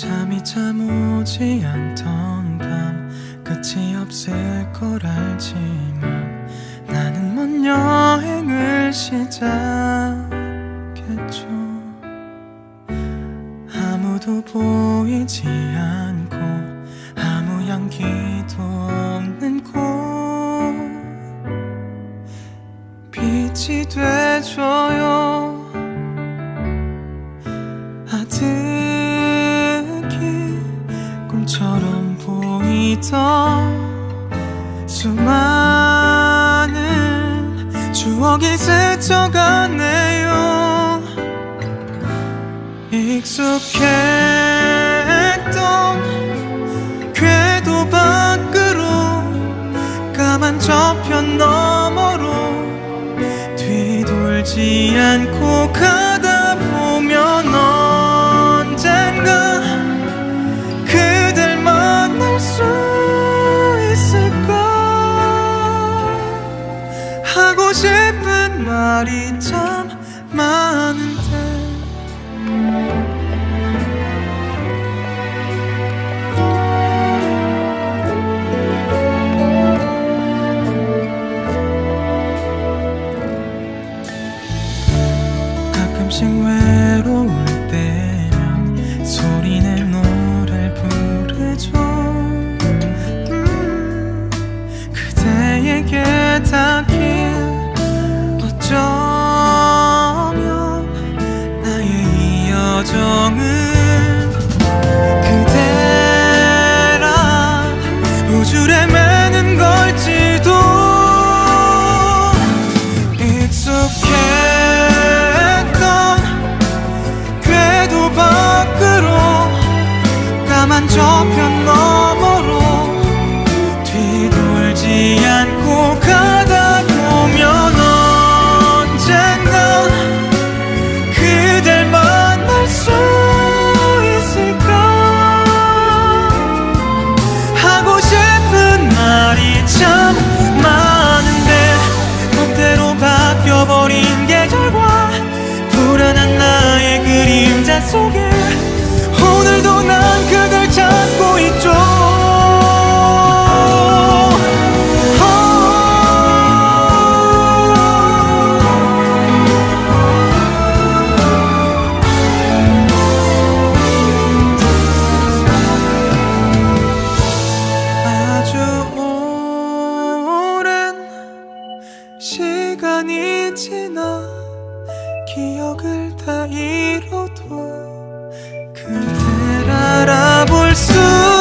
잠이 참 오지 않던 밤 끝이 없을 걸 알지만 나는 먼 여행을 시작했죠. 아무도 보이지 않고 아무 향기도 없는 곳. 빛이 돼줘요 보이던 수많은 추억이 스쳐가네요. 익숙했던 궤도 밖으로 까만 저편 너머로 뒤돌지 않고 가 하고 싶은 말이 참 많은데. 가끔씩 외로 익숙했던 궤도 밖으로 까만 저편 너 속에 기억을 다 잃어도 그댈 알아볼 수